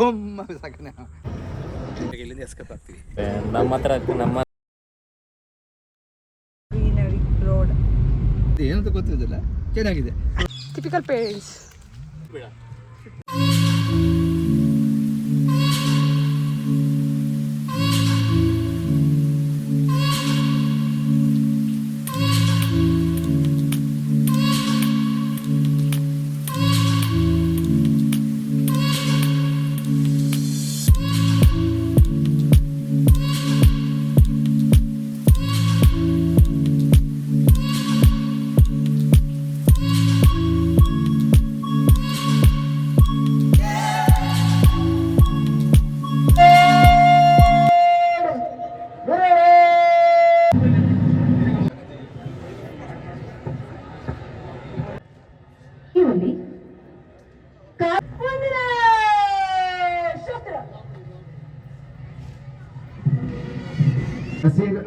ಬೊಮ್ಮ ಸಾಕನೆ ಇಲ್ಲಿಂದ ಎಸ್ಕೇಪ್ ಆಗ್ತೀವಿ. ನಮ್ಮ ಹತ್ರ ಏನಂತ ಗೊತ್ತಿರೋದಿಲ್ಲ. ಚೆನ್ನಾಗಿದೆ. ಟಿಪಿಕಲ್ ಪೇರೆಂಟ್ಸ್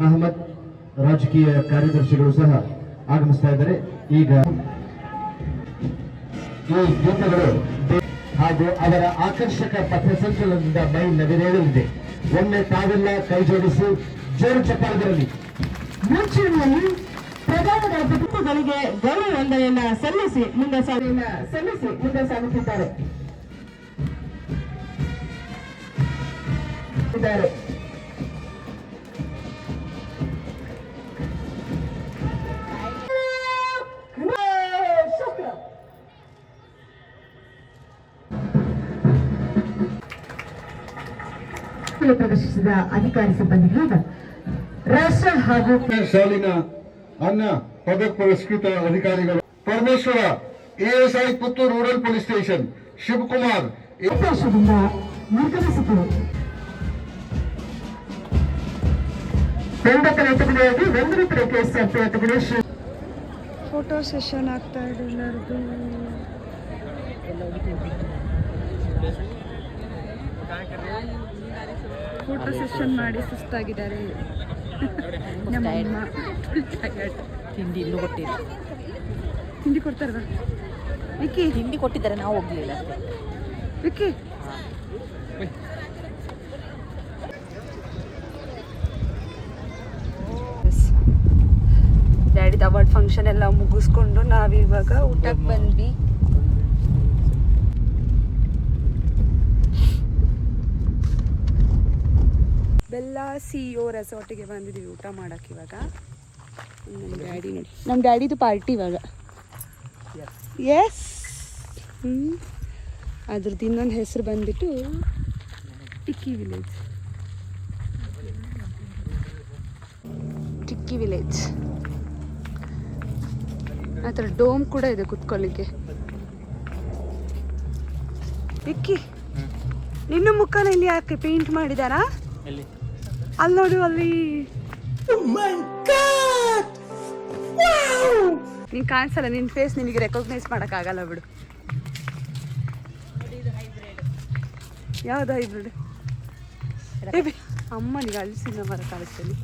ಅಹಮದ್ ರಾಜಕೀಯ ಕಾರ್ಯದರ್ಶಿಗಳು ಸಹ ಆಗಮಿಸ್ತಾ ಇದ್ದಾರೆ. ಈಗ ಈ ಗೀತೆಗಳು ಹಾಗೂ ಅವರ ಆಕರ್ಷಕ ಪಥಸಂಚಲನದಿಂದ ಮೈ ನವಿರೇಳಲಿದೆ. ಒಮ್ಮೆ ತಾವೆಲ್ಲ ಕೈ ಜೋಡಿಸಿ ಜೋರು ಚಪ್ಪಾಳದಲ್ಲಿ. ಮುಂಚೂಣಿಯಲ್ಲಿ ಪ್ರಧಾನದ ಕುಟುಂಬಗಳಿಗೆ ಗೌರವ ವಂದನೆಯನ್ನ ಸಲ್ಲಿಸಿ ಮುಂದೆ ಸಲ್ಲಿಸಿ ಮುಂದೆ ಸಾಗುತ್ತಿದ್ದಾರೆ. ಪ್ರದರ್ಶಿಸಿದ ಅಧಿಕಾರಿ ಸಿಬ್ಬಂದಿಗಳಾದ ರಾಷ್ಟ್ರ ಹಾಗೂ ಸಾಲಿನ ಅನ್ನ ಪದಕ್ ಪುರಸ್ಕೃತ ಅಧಿಕಾರಿಗಳು Parameshwara ASI Puttur rural police station Shivakumar ಅವಕಾಶದಿಂದ Shri photo session ಆಗ್ತಾ ಇದೆ ಎಲ್ಲರದು ಫೋಟೋ ಸೆಷನ್ ಮಾಡಿ ಸುಸ್ತಾಗಿದ್ದಾರೆ. ನಮ್ಮಮ್ಮ. ತಿಂಡಿ ಇನ್ನೂ ಕೊಟ್ಟಿಲ್ಲ. ತಿಂಡಿ ಕೊಡ್ತಾರಲ್ಲ? ವಿಕ್ಕಿ. ತಿಂಡಿ ಕೊಟ್ಟಿದ್ದಾರೆ ನಾವು ಹೋಗ್ಲಿಲ್ಲ ವಿಕ್ಕಿ. ಡ್ಯಾಡಿದ ಅವಾರ್ಡ್ ಫಂಕ್ಷನ್ ಎಲ್ಲ ಮುಗಿಸ್ಕೊಂಡು ನಾವಿವಾಗ ಊಟಕ್ಕೆ ಬಂದ್ವಿ. ಸಿ ಓ ರೆಸಾರ್ಟಿಗೆ ಬಂದಿದ್ದೀವಿ ಊಟ ಮಾಡೋಕೆ ಇವಾಗ. ನಮ್ಮ ಡ್ಯಾಡಿ ನೋಡಿ. ನಮ್ಮ ಡ್ಯಾಡಿದು ಪಾರ್ಟಿ ಇವಾಗ. ಎಸ್ ಹ್ಞೂ ಅದ್ರದ್ದು ಇನ್ನೊಂದು ಹೆಸರು ಬಂದ್ಬಿಟ್ಟು ಟಿಕ್ಕಿ ವಿಲೇಜ್ ಟಿಕ್ಕಿ ವಿಲೇಜ್ ಆ ಥರ ಡೋಮ್ ಕೂಡ ಇದೆ ಕುತ್ಕೊಳ್ಳಿಕ್ಕೆ. ಟಿಕ್ಕಿ ನಿನ್ನ ಮುಖನ ಇಲ್ಲಿ ಯಾಕೆ ಪೇಂಟ್ ಮಾಡಿದಾರಾ ಎಲ್ಲಿ? ಅಲ್ಲಿ. ನೋಡು ಅಲ್ಲಿ ನೀನ್ ಕಾಣಿಸಲ್ಲ ನಿನ್ ಫೇಸ್ ನಿನಗೆ ರೆಕಗ್ನೈಸ್ ಆಗಲ್ಲ ಬಿಡು. ಯಾವ್ದು ಹೈಬ್ರಿಡ್ ಅಮ್ಮನಿಗೆ ಅಳಿಸಿನ ಮರ ಕಾಣಿಸ್ತೀನಿ.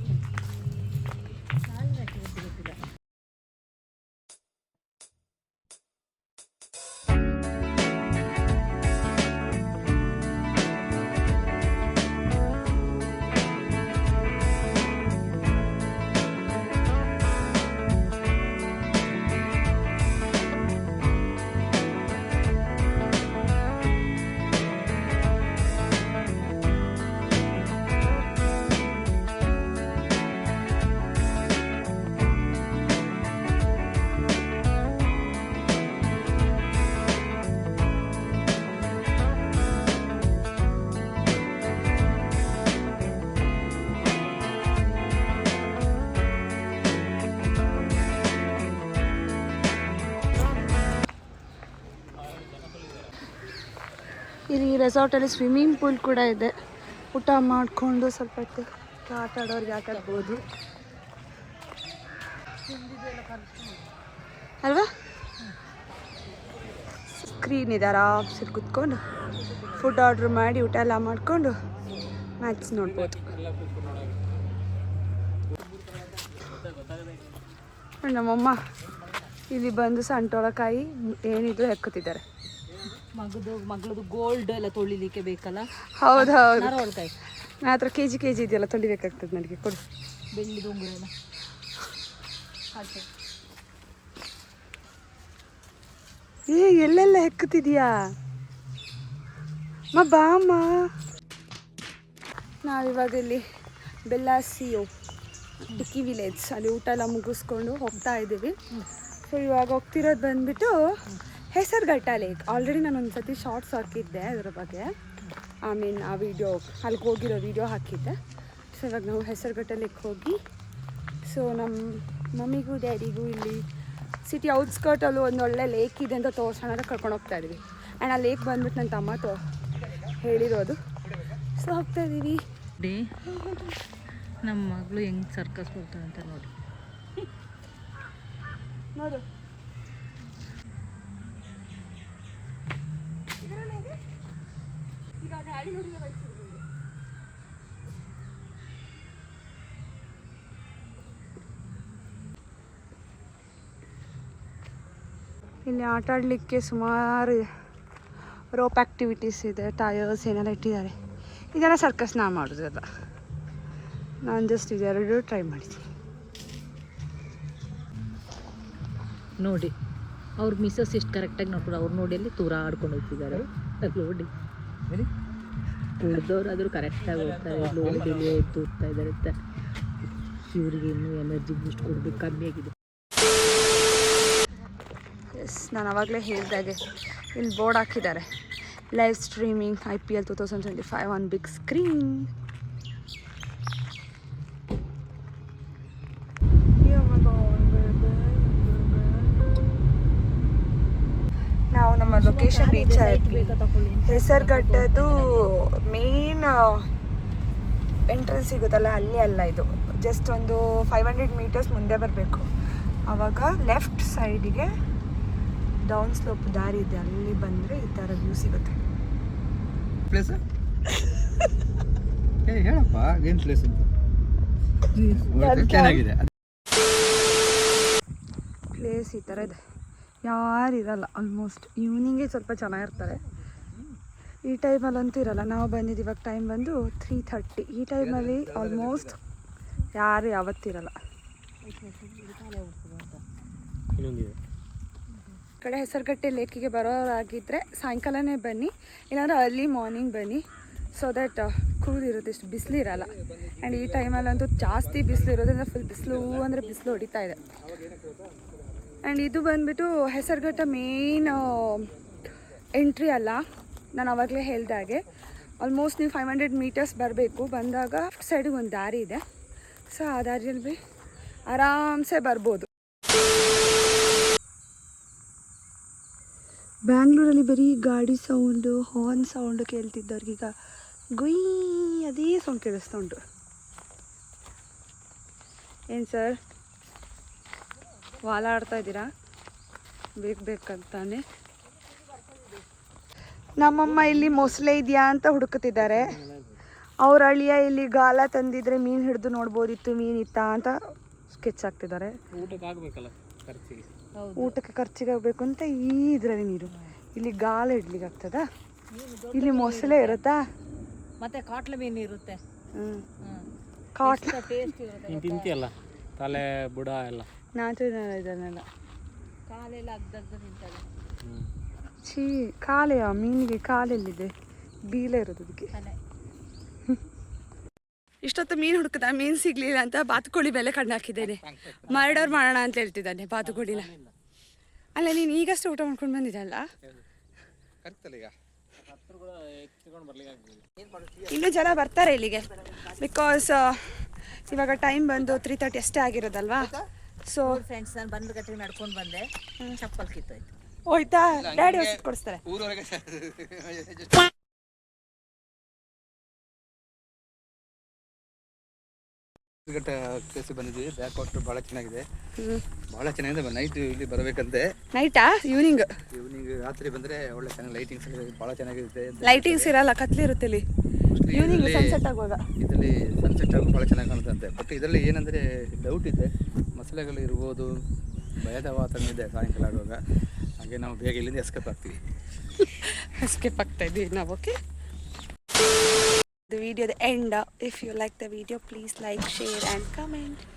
ಇಲ್ಲಿ ರೆಸಾರ್ಟಲ್ಲಿ ಸ್ವಿಮ್ಮಿಂಗ್ ಪೂಲ್ ಕೂಡ ಇದೆ. ಊಟ ಮಾಡಿಕೊಂಡು ಸ್ವಲ್ಪ ಹೊತ್ತು ಆಟ ಆಡೋರಿಗೆ ಆಟ ಆಡ್ಬೋದು. ಅಲ್ವಾ? ಸ್ಕ್ರೀನ್ ಇದೆ ಆರಾಮ್ಸಲ್ಲಿ ಕುತ್ಕೊಂಡು ಫುಡ್ ಆರ್ಡ್ರ್ ಮಾಡಿ ಊಟ ಎಲ್ಲ ಮಾಡಿಕೊಂಡು ಮ್ಯಾಚ್ ನೋಡ್ಬೋದು. ನಮ್ಮಮ್ಮ ಇಲ್ಲಿ ಬಂದು ಸಂಟೋಳಕಾಯಿ ಏನಿದ್ರು ಹೆಕ್ಕುತ್ತಿದ್ದಾರೆ ಮಗದು ಮಗಳದು ಗೋಲ್ಡ್ ಎಲ್ಲ ತೊಳಿಲಿಕ್ಕೆ ಬೇಕಲ್ಲ? ಹೌದು ಹೌದು. ನಾರ ನಾ ಹತ್ರ ಕೆ ಜಿ ಕೆ ಜಿ ಇದೆಯಲ್ಲ ತೊಳಿಬೇಕಾಗ್ತದೆ ನನಗೆ ಕೊಡು. ಬೆಳ್ಳಿ ಉಂಗುರ ಎಲ್ಲ. ಹಾಗೆ. ಏ ಎಲ್ಲೆಲ್ಲ ಹೆಕ್ಕುತ್ತಿದ್ಯಾ ಮ ಬಾಮ ನಾವಿವಾಗ ಇಲ್ಲಿ ಬೆಲ್ಲಾಸಿಯೋ ಟಿಕ್ಕಿ ವಿಲೇಜ್ ಅಲ್ಲಿ ಊಟ ಎಲ್ಲ ಮುಗಿಸ್ಕೊಂಡು ಹೋಗ್ತಾ ಇದ್ದೀವಿ. ಸೊ ಇವಾಗ ಹೋಗ್ತಿರೋದು ಬಂದ್ಬಿಟ್ಟು ಹೆಸರುಘಟ್ಟ ಲೇಕ್ ಆಲ್ರೆಡಿ ನಾನು ಒಂದು ಸತಿ ಶಾರ್ಟ್ಸ್ ಹಾಕಿದ್ದೆ ಅದರ ಬಗ್ಗೆ. ಐ ಮೀನ್ ಆ ವಿಡಿಯೋ ಅಲ್ಲಿಗೆ ಹೋಗಿರೋ ವಿಡಿಯೋ ಹಾಕಿದ್ದೆ. ಸೊ ಇವಾಗ ನಾವು ಹೆಸರುಘಟ್ಟ ಲೇಕ್ ಹೋಗಿ ಸೊ ನಮ್ಮ ಮಮ್ಮಿಗೂ ಡ್ಯಾಡಿಗೂ ಇಲ್ಲಿ ಸಿಟಿ ಔಟ್ಸ್ಕರ್ಟಲ್ಲೂ ಒಂದು ಒಳ್ಳೆ ಲೇಕ್ ಇದೆ ಅಂತ ತೋರ್ಸೋಣ ಕರ್ಕೊಂಡು ಹೋಗ್ತಾ ಇದ್ವಿ. ಆ್ಯಂಡ್ ಆ ಲೇಕ್ ಬಂದ್ಬಿಟ್ಟು ನನ್ನ ತಮ್ಮ ತೋ ಹೇಳಿರೋದು. ಸೊ ಹೋಗ್ತಾ ಇದ್ದೀವಿ ಡೇ ನಮ್ಮ ಮಗಳು ಹೆಂಗೆ ಸರ್ಕಸ್ ಹೋಗ್ತಾಳೆ ಅಂತ ನೋಡಿ. ನೋಡು. ಇಲ್ಲಿ ಆಟ ಆಡಲಿಕ್ಕೆ ಸುಮಾರು ರೋಪ್ ಆ್ಯಕ್ಟಿವಿಟೀಸ್ ಇದೆ ಟಯರ್ಸ್ ಏನೆಲ್ಲ ಇಟ್ಟಿದ್ದಾರೆ. ಇದೆಲ್ಲ ಸರ್ಕಸ್ ನಾ ಮಾಡೋದಲ್ಲ ನಾನು ಜಸ್ಟ್ ಇದೆರಡು ಟ್ರೈ ಮಾಡಿದ್ದೀನಿ ನೋಡಿ ಅವ್ರ ಮಿಸಸ್ ಎಷ್ಟು ಕರೆಕ್ಟಾಗಿ ನೋಡ್ಕೊಂಡು ಅವ್ರು ನೋಡಿ ಅಲ್ಲಿ ತೂರ ಆಡ್ಕೊಂಡು ಹೋಗ್ತಿದ್ದಾರೆ. ಅಲ್ಲಿ ನೋಡಿ. ಉಳಿದವ್ರಾದರೂ ಕರೆಕ್ಟಾಗಿ ಹೋಗ್ತಾರೆ ಇಲ್ಲಿ ಎದ್ದು ಹೋಗ್ತಾ ಇದ್ದಾರೆ ಅಂತ ಇವರಿಗೆ ಇನ್ನೂ ಎನರ್ಜಿ ಬೂಸ್ಟ್ ಕೊಡಬೇಕು, ಕಮ್ಮಿ ಆಗಿದೆ. ಎಸ್ ನಾನು ಅವಾಗಲೇ ಹೇಳಿದಾಗೆ ಇಲ್ಲಿ ಬೋರ್ಡ್ ಹಾಕಿದ್ದಾರೆ. Live streaming I P L two thousand twenty five one big screen ನಮ್ಮ ಲೊಕೇಶನ್ ರೀಚ್ ಆಯ್ತು ಹೆಸರುಘಟ್ಟದು ಮೇನ್ ಎಂಟ್ರೆನ್ಸ್ ಸಿಗುತ್ತಲ್ಲ ಅಲ್ಲಿ ಅಲ್ಲ ಇದು. ಜಸ್ಟ್ ಒಂದು ಫೈವ್ ಹಂಡ್ರೆಡ್ ಮೀಟರ್ಸ್ ಮುಂದೆ ಬರಬೇಕು. ಆವಾಗ ಲೆಫ್ಟ್ ಸೈಡಿಗೆ ಡೌನ್ ಸ್ಲೋಪ್ ದಾರಿ ಇದೆ. ಅಲ್ಲಿ ಬಂದರೆ ಈ ಥರ ವ್ಯೂ ಸಿಗುತ್ತೆ. ಪ್ಲೇಸ್ ಹೇಳಪ್ಪ ಏನು ಪ್ಲೇಸ್ ಅಂತ? ಪ್ಲೇಸ್ ಈ ಥರ ಇದೆ. ಯಾರು ಇರಲ್ಲ ಆಲ್ಮೋಸ್ಟ್ ಈವ್ನಿಂಗೇ ಸ್ವಲ್ಪ ಚೆನ್ನಾಗಿರ್ತಾರೆ. ಈ ಟೈಮಲ್ಲಂತೂ ಇರಲ್ಲ ನಾವು ಬಂದಿದ್ದು ಇವಾಗ ಟೈಮ್ ಬಂದು ತ್ರೀ ಥರ್ಟಿ ಈ ಟೈಮಲ್ಲಿ ಆಲ್ಮೋಸ್ಟ್ ಯಾರು ಯಾವತ್ತಿರಲ್ಲ ಕಡೆ ಹೆಸರುಗಟ್ಟೆ ಲೇಕಿಗೆ ಬರೋರಾಗಿದ್ದರೆ ಸಾಯಂಕಾಲನೇ ಬನ್ನಿ ಇಲ್ಲಾಂದ್ರೆ ಅರ್ಲಿ ಮಾರ್ನಿಂಗ್ ಬನ್ನಿ ಸೊ ದಟ್ ಕೂಲ್ ಇರುತ್ತೆ ಇಷ್ಟು ಬಿಸಿಲು ಇರಲ್ಲ. ಆ್ಯಂಡ್ ಈ ಟೈಮಲ್ಲಂತೂ ಜಾಸ್ತಿ ಬಿಸಿಲು ಇರೋದ್ರಿಂದ ಫುಲ್ ಬಿಸಿಲು ಅಂದರೆ ಬಿಸಿಲು ಹೊಡಿತಾ ಇದೆ. ಆ್ಯಂಡ್ ಇದು ಬಂದುಬಿಟ್ಟು ಹೆಸರುಘಟ್ಟ ಮೇನ್ ಎಂಟ್ರಿ ಅಲ್ಲ. ನಾನು ಅವಾಗಲೇ ಹೇಳ್ದಾಗೆ ಆಲ್ಮೋಸ್ಟ್ ನೀವು ಫೈವ್ ಹಂಡ್ರೆಡ್ ಮೀಟರ್ಸ್ ಬರಬೇಕು. ಬಂದಾಗ ಸೈಡಿಗೆ ಒಂದು ದಾರಿ ಇದೆ. ಸೊ ಆ ದಾರಿಯಲ್ಲಿ ಬಿ ಆರಾಮ್ಸೆ ಬರ್ಬೋದು. ಬ್ಯಾಂಗ್ಳೂರಲ್ಲಿ ಬರೀ ಗಾಡಿ ಸೌಂಡು ಹಾರ್ನ್ ಸೌಂಡು ಕೇಳ್ತಿದ್ದವ್ರಿಗೀಗ ಗುಯ್ ಅದೇ ಸೌಂಡ್ ಕೇಳಿಸ್ತಾ ಉಂಟು. ಏನು ಸರ್ ವಾಲ ಆಡ್ತಾ ಇದ್ದೀರಾ ಬೇಕು ಬೇಕಂತಾನೆ ನಮ್ಮಮ್ಮ ಇಲ್ಲಿ ಮೊಸಳೆ ಇದೆಯಾ ಅಂತ ಹುಡುಕುತ್ತಿದ್ದಾರೆ. ಅವ್ರ ಅಳಿಯ ಇಲ್ಲಿ ಗಾಲ ತಂದಿದ್ರೆ ಮೀನು ಹಿಡಿದು ನೋಡ್ಬೋದಿತ್ತು ಮೀನಿತ್ತಾ ಅಂತ ಸ್ಕೆಚ್ ಹಾಕ್ತಿದ್ದಾರೆ. ಊಟಕ್ಕೆ ಆಗಬೇಕಲ್ಲ ಖರ್ಚಿಗೆ? ಆಗಬೇಕು ಅಂತ ಈ ಇದರಲ್ಲಿ ನೀರು. ಇಲ್ಲಿ ಗಾಲ ಇಡ್ಲಿಕ್ಕೆ ಆಗ್ತದಾ? ಇಲ್ಲಿ ಮೊಸಳೆ ಇರುತ್ತಾ? ಮತ್ತೆ ಕಾಟ್ಲ ಮೀನು ಇರುತ್ತೆ. ಹ್ಞೂ ಕಾಟ್ಲ ಟೇಸ್ಟ್ ಇರುತ್ತೆ ತಲೆ ಬುಡ ಎಲ್ಲ. ನಾಚು ಇದನ್ನೆಲ್ಲ ಕಾಲೆಲ್ಲ ಅಗ್ದಗ್ದ ನಿಂತಲ್ಲ ಛೀ ಕಾಲೆಯ? ಮೀನಿಗೆ ಕಾಲೆಲ್ಲಿದೆ. ಬೀಲ ಇರೋದು ಅದಕ್ಕೆ. ಇಷ್ಟೊತ್ತು ಮೀನು ಹುಡುಕದ ಮೀನು ಸಿಗ್ಲಿಲ್ಲ ಅಂತ ಬಾತುಕೋಳಿ ಬೆಲೆ ಕಣ್ಣು ಹಾಕಿದ್ದೇನೆ. ಮರ್ಡರ್ ಮಾಡೋಣ ಅಂತ ಹೇಳ್ತಿದ್ದಾನೆ ಬಾತುಕೋಳಿನ. ಅಲ್ಲ ನೀನು ಈಗಷ್ಟೇ ಊಟ ಮಾಡ್ಕೊಂಡು ಬಂದಿದ್ದಲ್ಲ? ಇನ್ನೂ ಜನ ಬರ್ತಾರೆ ಇಲ್ಲಿಗೆ. ಬಿಕಾಸ್ ಇವಾಗ ಟೈಮ್ ಬಂದು ತ್ರೀ ತರ್ಟಿ ಅಷ್ಟೇ ಆಗಿರೋದಲ್ವಾ? ಸೊ ಫ್ರೆಂಡ್ಸ್ ನಾನು ಬಂದು ಗಟ್ಟಿ ನಡ್ಕೊಂಡು ಬಂದೆ. ಚಪ್ಪಲ್ ಕಿತ್ತೋಯ್ತು. ಹೋಯ್ತಾ? ಡ್ಯಾಡಿ ಹೊಸ ಕೊಡಿಸ್ತಾರೆ. ಊರವರೆಗೆ ಬಂದಿದ್ದೀವಿ ಬ್ಯಾಕ್ ವಾಟರ್ ಭಾಳ ಚೆನ್ನಾಗಿದೆ. ಬಹಳ ಚೆನ್ನಾಗಿದೆ ನೈಟ್ ಇಲ್ಲಿ ಬರಬೇಕಂತೆ. ನೈಟಾ ಈವ್ನಿಂಗ್ ಈವ್ನಿಂಗ್ ರಾತ್ರಿ ಬಂದ್ರೆ ಒಳ್ಳೆ ಚೆನ್ನಾಗಿ ಲೈಟಿಂಗ್ಸ್ ಭಾಳ ಚೆನ್ನಾಗಿರುತ್ತೆ ಲೈಟಿಂಗ್ಸ್ ಇರಲ್ಲ ಕತ್ಲಿರುತ್ತೆ ಇಲ್ಲಿ. ಈವ್ನಿಂಗ್ ಸನ್ಸೆಟ್ ಆಗುವಾಗ. ಇದರಲ್ಲಿ ಸನ್ಸೆಟ್ ಆಗುವಾಗ ಭಾಳ ಚೆನ್ನಾಗಿ ಕಾಣುತ್ತಂತೆ. ಬಟ್ ಇದರಲ್ಲಿ ಏನಂದ್ರೆ ಡೌಟ್ ಇದೆ. ಮಸಲೆಗಳು ಇರ್ಬೋದು ಭಯದ ವಾತಾವರಣ ಇದೆ ಸಾಯಂಕಾಲ ಆಗುವಾಗ ಹಾಗೆ ನಾವು ಬೇಗ ಇಲ್ಲಿಂದ ಎಸ್ಕೇಪ್ ಆಗ್ತೀವಿ ಎಸ್ಕೇಪ್ ಆಗ್ತಾ ಇದ್ದೀವಿ ನಾವು okay the the end. If you like the video, please like, share, and comment.